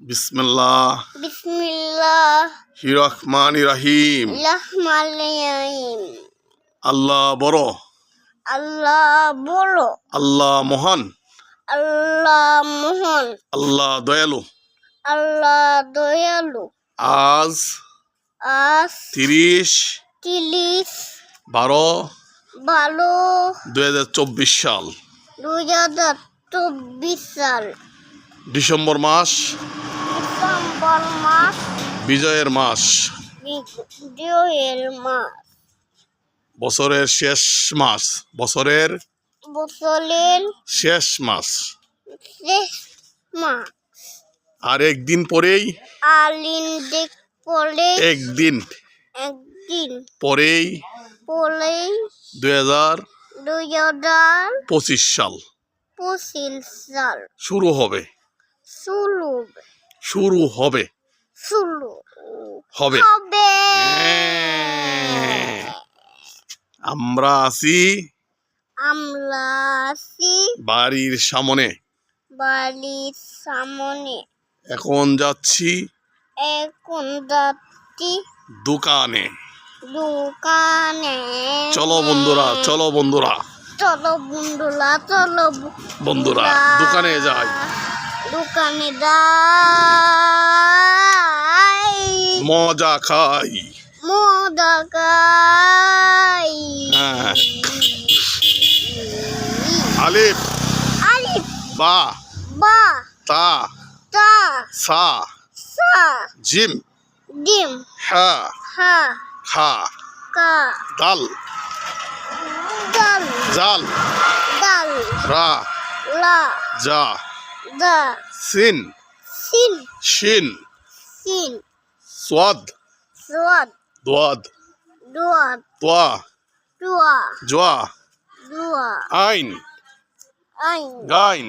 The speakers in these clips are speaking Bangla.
বিসমিল্লাহ। বিসমিল্লাহ। হিরহমান রাহিম রহমান রহিম আল্লাহ বড়। আল্লাহ বড়। আল্লাহ মহান। আল্লাহ মোহন। আল্লাহ দয়ালু। আল্লাহ দয়ালু। আজ আজ তিরিশ তিরিশ বারো বারো দুই হাজার চব্বিশ সাল। দুই হাজার চব্বিশ সাল। ডিসেম্বর মাস বিজয়ের মাস। বিজয়ের মাস। বছরের শেষ মাস। বছরের বছরের শেষ মাস। শেষ মাস। আর একদিন পরেই? আলিন দেখ পরে একদিন। একদিন। পরেই? পরে দুই হাজার দুই হাজার পঁচিশ সাল। পঁচিশ সাল। শুরু হবে। শুরু শুরু হবে। শুরু হবে। হবে। হ্যাঁ। আমরা আছি আমরা আছি বাড়ির সামনে। বাড়ির সামনে। এখন যাচ্ছি এখন যাচ্ছি দোকানে। দোকানে। চলো বন্ধুরা চলো বন্ধুরা। চলো বন্ধুরা চলো বন্ধুরা। দোকানে যাই। দোকানে যাই মজা খাই। মজা খাই। হ্যাঁ। আলিফ। আলিফ। বা। বা। তা। তা। সা। সা। জিম। ডিম। হা। হা। খা। কা। দাল দাল জাল। দাল রা। লা। জা দা সিন। সিন। শিন। সিন। সোয়াদ সোয়াদ দোয়াদ। দোয়াদ। তোয়া দোয়া। জোয়া। দোয়া। আইন। আইন। গাইন।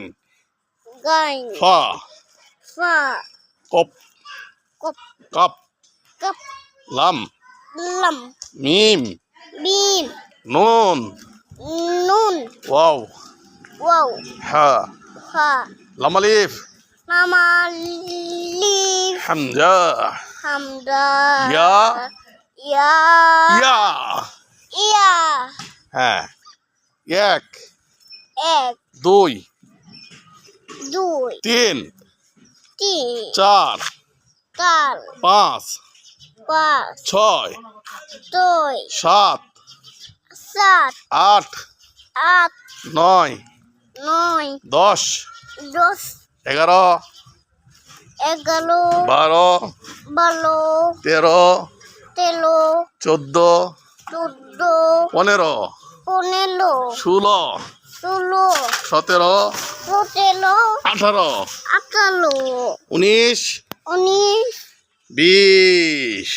গাইন। ফা। ফা। কপ। কপ। কাপ। কাপ। লাম। লাম। মিম। বিম নুন। নুন। ওয়াও। ওয়াও। হা। হা। লামালিফ মামা লিফ হামজা। হামদা ইয়া। ইয়া। ইয়া। ইয়া। হ্যাঁ। এক। এক। দুই। দুই। তিন। তিন। চার। চার। পাঁচ। পাঁচ। ছয়। দুই সাত। সাত। আট। আট। নয়। নয়। দশ। দশ এগারো এগারো বারো বারো তেরো তেরো চোদ্দ চোদ্দ পনেরো পনেরো ষোলো ষোলো সতেরো সতেরো আঠারো আঠারো উনিশ উনিশ বিশ।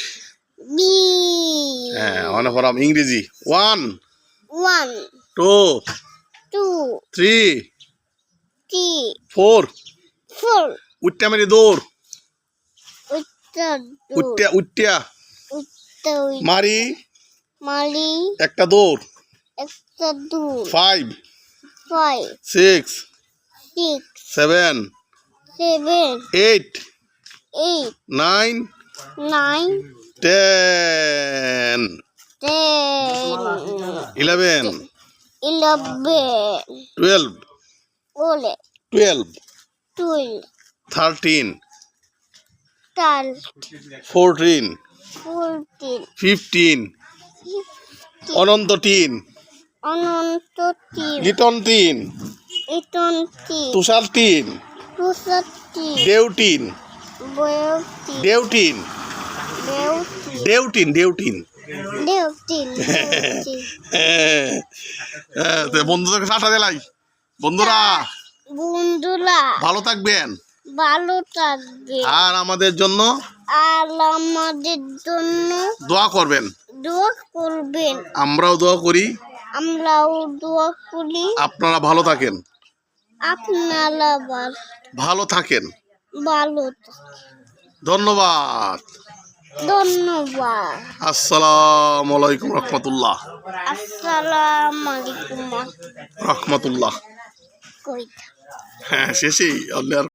বিশ। হ্যাঁ অনেক পড়াম ইংরেজি। One one two two three three four. Four. উঠ্টা মেরি দৌড়। উঠ্টা উঠ্টা উত্তর মারি। একটা দৌড়। একটা দুই five. Five. Six. Six. Seven. Seven. Eight. Eight. Nine. Nine. Ten. Ten. Eleven. Eleven. Twelve. ওলে twelve twelve thirteen fourteen fifteen অনন্ত অনন্ত তিন লিটন ইটন্তি তুষার টুসত্তি দেউটিন। বয়তি দেউটিন। দেউতি দেউটিন দেউতি হ্যাঁ, হ্যাঁ, তো বন্ধুদেরকে টাটা দিলাই। বন্ধুরা বন্ধুরা ভালো থাকবেন। ভালো থাকবে আর আমাদের জন্য আর আমাদের জন্য দোয়া করবেন। দোয়া করবেন। আমরাও দোয়া করি। আমরাও দোয়া করি। আপনারা ভালো থাকেন। আপনারা ভাল- ভালো থাকেন। ভালো ধন্যবাদ। ধন্যবাদ। আসসালামু আলাইকুম রহমতুল্লাহ। আসসালামু আলাইকুম। রহমতুল্লাহ। কই হ্যাঁ শেষেই অন্য আর